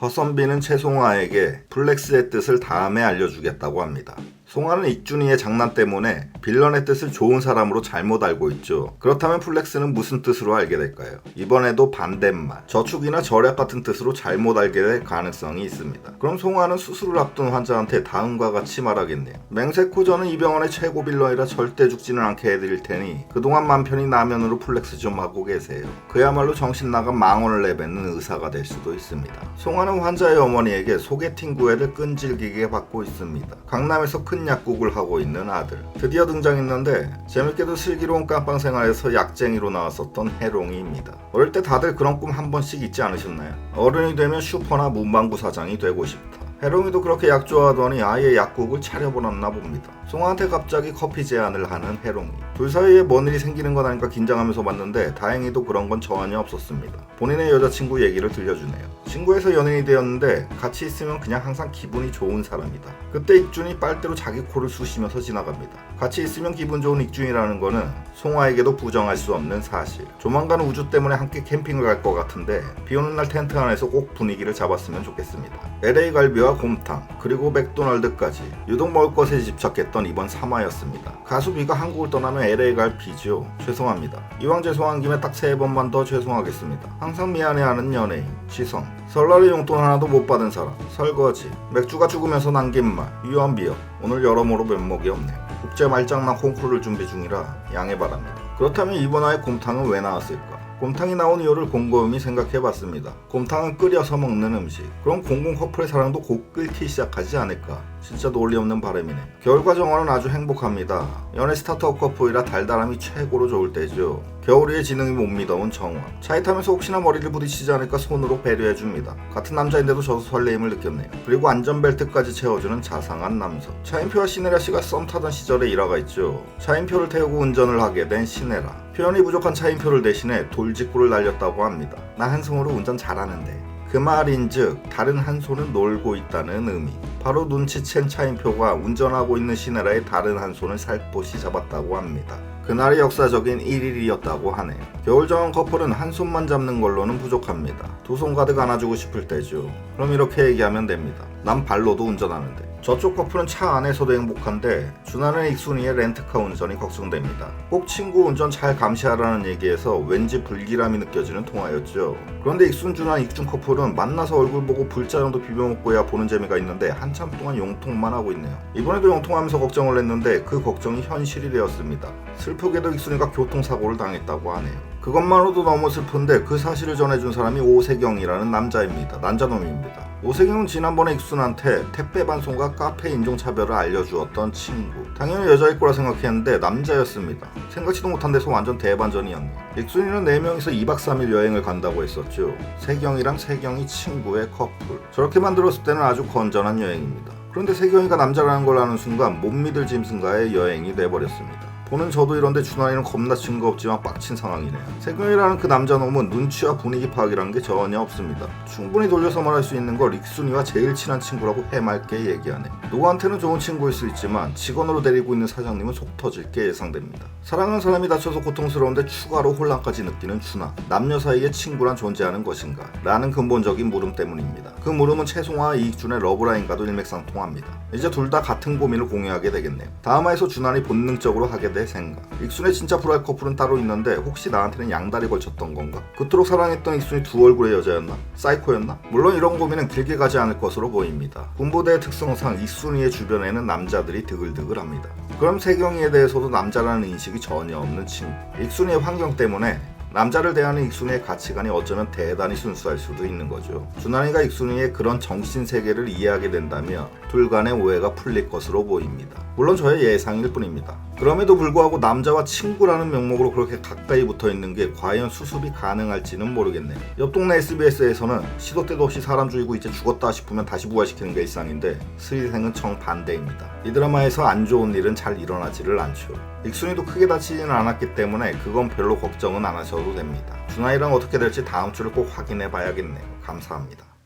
허선비는 최송화에게 플렉스의 뜻을 다음에 알려주겠다고 합니다. 송화는 익준이의 장난 때문에 빌런의 뜻을 좋은 사람으로 잘못 알고 있죠. 그렇다면 플렉스는 무슨 뜻으로 알게 될까요? 이번에도 반대말, 저축이나 절약 같은 뜻으로 잘못 알게 될 가능성이 있습니다. 그럼 송화는 수술을 앞둔 환자한테 다음과 같이 말하겠네요. 맹세코 저는 이 병원의 최고 빌런이라 절대 죽지는 않게 해드릴 테니 그동안 맘 편히 나면으로 플렉스 좀 하고 계세요. 그야말로 정신 나간 망언을 내뱉는 의사가 될 수도 있습니다. 송화는 환자의 어머니에게 소개팅 구애를 끈질기게 받고 있습니다. 강남에서 큰 약국을 하고 있는 아들. 드디어 등장했는데 재밌게도 슬기로운 깜빵 생활에서 약쟁이로 나왔었던 해롱이입니다. 어릴 때 다들 그런 꿈 한 번씩 있지 않으셨나요? 어른이 되면 슈퍼나 문방구 사장이 되고 싶다. 해롱이도 그렇게 약 좋아하더니 아예 약국을 차려버렸나 봅니다. 송한테 갑자기 커피 제안을 하는 해롱이. 둘 사이에 뭔 일이 생기는 건 아닌가 긴장하면서 봤는데 다행히도 그런 건 전혀 없었습니다. 본인의 여자친구 얘기를 들려주네요. 친구에서 연인이 되었는데 같이 있으면 그냥 항상 기분이 좋은 사람이다. 그때 익준이 빨대로 자기 코를 쑤시면서 지나갑니다. 같이 있으면 기분 좋은 익준이라는 거는 송아에게도 부정할 수 없는 사실. 조만간 우주 때문에 함께 캠핑을 갈 것 같은데 비 오는 날 텐트 안에서 꼭 분위기를 잡았으면 좋겠습니다. LA 갈비와 곰탕 그리고 맥도날드까지 유독 먹을 것에 집착했던 이번 3화였습니다. 가수 비가 한국을 떠나면 LA 갈 비죠. 죄송합니다. 이왕 죄송한 김에 딱 세 번만 더 죄송하겠습니다. 항상 미안해하는 연예인 지성 설날에 용돈 하나도 못 받은 사람 설거지 맥주가 죽으면서 남긴 말 유언비어 오늘 여러모로 면목이 없네요. 국제 말장난 콩쿠르를 준비 중이라 양해 바랍니다. 그렇다면 이번 화에 곰탕은 왜 나왔을까? 곰탕이 나온 이유를 곰곰이 생각해봤습니다. 곰탕은 끓여서 먹는 음식. 그럼 공공 커플의 사랑도 곧 끓기 시작하지 않을까? 진짜 논리 없는 바람이네. 겨울과 정원은 아주 행복합니다. 연애 스타트업 커플이라 달달함이 최고로 좋을 때죠. 겨울이의 지능이 못 믿어온 정원. 차에 타면서 혹시나 머리를 부딪히지 않을까 손으로 배려해줍니다. 같은 남자인데도 저도 설레임을 느꼈네요. 그리고 안전벨트까지 채워주는 자상한 남성. 차인표와 시네라 씨가 썸 타던 시절의 일화가 있죠. 차인표를 태우고 운전을 하게 된 시네라. 표현이 부족한 차인표를 대신해 돌직구를 날렸다고 합니다. 나 한승으로 운전 잘하는데. 그 말인즉 다른 한 손은 놀고 있다는 의미. 바로 눈치챈 차인표가 운전하고 있는 시네라의 다른 한 손을 살포시 잡았다고 합니다. 그날이 역사적인 1일이었다고 하네요. 겨울 정원 커플은 한 손만 잡는 걸로는 부족합니다. 두 손 가득 안아주고 싶을 때죠. 그럼 이렇게 얘기하면 됩니다. 난 발로도 운전하는데. 저쪽 커플은 차 안에서도 행복한데 준하는 익순이의 렌트카 운전이 걱정됩니다. 꼭 친구 운전 잘 감시하라는 얘기에서 왠지 불길함이 느껴지는 통화였죠. 그런데 익순 준하 익준 커플은 만나서 얼굴 보고 불자정도 비벼먹고야 보는 재미가 있는데 한참 동안 용통만 하고 있네요. 이번에도 용통하면서 걱정을 했는데 그 걱정이 현실이 되었습니다. 슬프게도 익순이가 교통사고를 당했다고 하네요. 그것만으로도 너무 슬픈데 그 사실을 전해준 사람이 오세경이라는 남자입니다. 난자놈입니다. 오세경은 지난번에 익순한테 택배 반송과 카페 인종차별을 알려주었던 친구. 당연히 여자일 거라 생각했는데 남자였습니다. 생각지도 못한 데서 완전 대반전이었네. 익순이는 4명이서 2박 3일 여행을 간다고 했었죠. 세경이랑 세경이 친구의 커플. 저렇게 만들었을 때는 아주 건전한 여행입니다. 그런데 세경이가 남자라는 걸 아는 순간 못 믿을 짐승과의 여행이 돼버렸습니다. 보는 저도 이런데 준환이는 겁나 증거 없지만 빡친 상황이네요. 세경이라는 그 남자놈은 눈치와 분위기 파악이라는 게 전혀 없습니다. 충분히 돌려서 말할 수 있는 걸 익순이와 제일 친한 친구라고 해맑게 얘기하네. 누구한테는 좋은 친구일 수 있지만 직원으로 데리고 있는 사장님은 속 터질 게 예상됩니다. 사랑하는 사람이 다쳐서 고통스러운데 추가로 혼란까지 느끼는 준하. 남녀 사이에 친구란 존재하는 것인가? 라는 근본적인 물음 때문입니다. 그 물음은 최송화와 이익준의 러브라인과도 일맥상통합니다. 이제 둘 다 같은 고민을 공유하게 되겠네요. 다음화에서 준환이 본능적으로 하게 될 생각. 익순의 진짜 불알 커플은 따로 있는데 혹시 나한테는 양다리 걸쳤던 건가? 그토록 사랑했던 익순이 두 얼굴의 여자였나? 사이코였나? 물론 이런 고민은 길게 가지 않을 것으로 보입니다. 군부대의 특성상 익순이의 주변에는 남자들이 드글드글합니다. 그럼 세경이에 대해서도 남자라는 인식이 전혀 없는 친구. 익순이의 환경 때문에 남자를 대하는 익순이의 가치관이 어쩌면 대단히 순수할 수도 있는 거죠. 준환이가 익순이의 그런 정신 세계를 이해하게 된다면 둘 간의 오해가 풀릴 것으로 보입니다. 물론 저의 예상일 뿐입니다. 그럼에도 불구하고 남자와 친구라는 명목으로 그렇게 가까이 붙어 있는 게 과연 수습이 가능할지는 모르겠네요. 옆 동네 SBS에서는 시도 때도 없이 사람 죽이고 이제 죽었다 싶으면 다시 부활시키는 게 일상인데 스릴생은 정반대입니다. 이 드라마에서 안 좋은 일은 잘 일어나지를 않죠. 익순이도 크게 다치지는 않았기 때문에 그건 별로 걱정은 안 하셔도 됩니다. 준하이랑 어떻게 될지 다음 주를 꼭 확인해 봐야겠네요. 감사합니다.